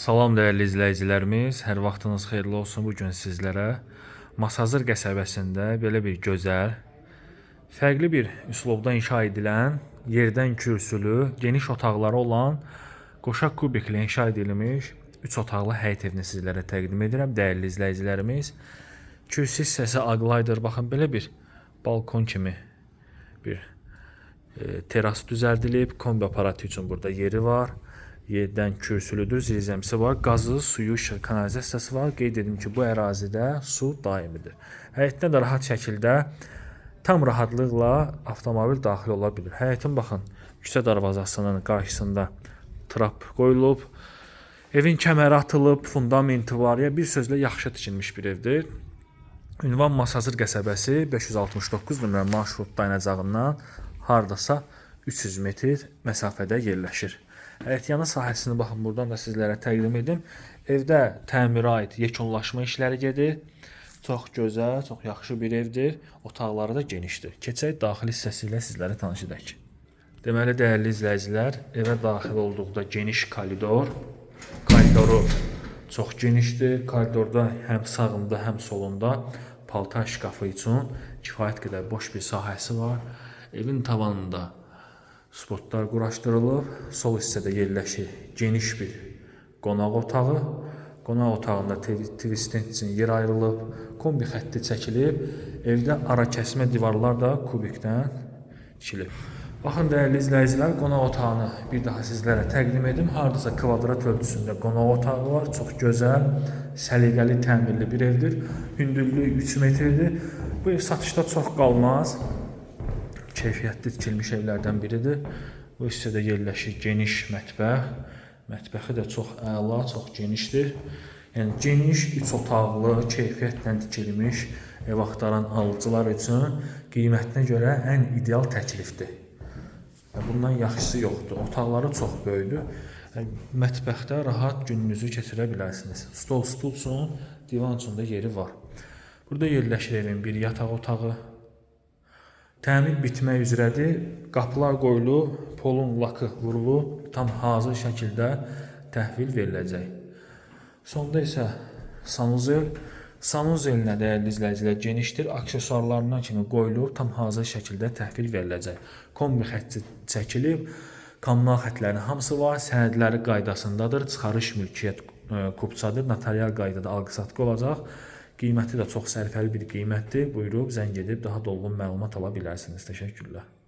Salam dəyərli izləyicilərimiz, hər vaxtınız xeyirli olsun. Bu gün sizlərə Masazır qəsəbəsində belə bir gözəl, fərqli bir üslubda inşa edilən, yerdən kürsülü, geniş otaqları olan qoşa kubiklə inşa edilmiş 3 otaqlı həyət evini sizlərə təqdim edirəm dəyərli izləyicilərimiz. Kürsü hissəsi ağlaydır. Baxın belə bir balkon kimi bir e, teras düzəldilib, kombi aparatı üçün burada yeri var. Yerdən kürsülüdür, zirzəmisi var, qazı, suyu, kanalizasiyası var. Qeyd edim ki, bu ərazidə su daimidir. Həyətdə də rahat şəkildə tam rahatlıqla avtomobil daxil ola bilir. Həyətin baxın, küçə darvazasının qarşısında trap qoyulub. Evin kəməri atılıb, fundamenti var. Ya bir sözlə yaxşı tikilmiş bir evdir. Ünvan Masazır qəsəbəsi 569 nömrə marşrut dayanacağından hardasa 300 metr məsafədə yerləşir. Həyətyanı sahəsini baxın buradan da sizlərə təqdim edim. Evdə təmirə aid yekunlaşma işləri gedir. Çox gözəl, çox yaxşı bir evdir. Otaqları da genişdir. Keçək daxil hissəsi ilə sizlərə tanış edək. Deməli dəyərli izləyicilər, evə daxil olduqda geniş koridor, koridoru çox genişdir. Koridorda həm sağında, həm solunda paltar şkafı üçün kifayət qədər boş bir sahəsi var. Evin tavanında spotlar quraşdırılıb. Sol hissədə yerləşir geniş bir qonaq otağı. Qonaq otağında stand üçün yer ayrılıb, kombi xətti çəkilib. Evdə ara kəsmə divarlar da kubikdən tikilib. Baxın dəyərli izləyicilər, qonaq otağını bir daha sizlərə təqdim edim. Hardasa kvadrat ölçüsündə qonaq otağı var. Çox gözəl, səliqəli, təmirli bir evdir. Hündürlüyü 3 metrdir. Bu ev satışda çox qalmaz keyfiyyətli tikilmiş evlərdən biridir. Bu hissədə yerləşir geniş mətbəx. Mətbəxi də çox əla, çox genişdir. Yəni geniş 3 otaqlı, keyfiyyətlə tikilmiş ev axtaran alıcılar üçün qiymətinə görə ən ideal təklifdir. Bundan yaxşısı yoxdur. Otaqları çox böyükdür. Yəni, Mətbəxdə rahat gününüzü keçirə bilərsiniz. Stol, stul üçün, divan üçün də yeri var. Burada yerləşir evin bir yataq otağı, Təmir bitmək üzrədir. Qapılar qoyulub, polun lakı vurulub, tam hazır şəkildə təhvil veriləcək. Sonda isə sanuzel sanuzelinə dəyərli izləyicilər genişdir. Aksesuarlarından kimi qoyulub, tam hazır şəkildə təhvil veriləcək. Kombi xətti çəkilib, kommunal xətlərin hamısı var, sənədləri qaydasındadır. Çıxarış mülkiyyət e, kupçadır, notarial qaydada alqı-satqı olacaq. Qiyməti də çox sərfəli bir qiymətdir. Buyurub zəng edib daha dolğun məlumat ala bilərsiniz. Təşəkkürlər.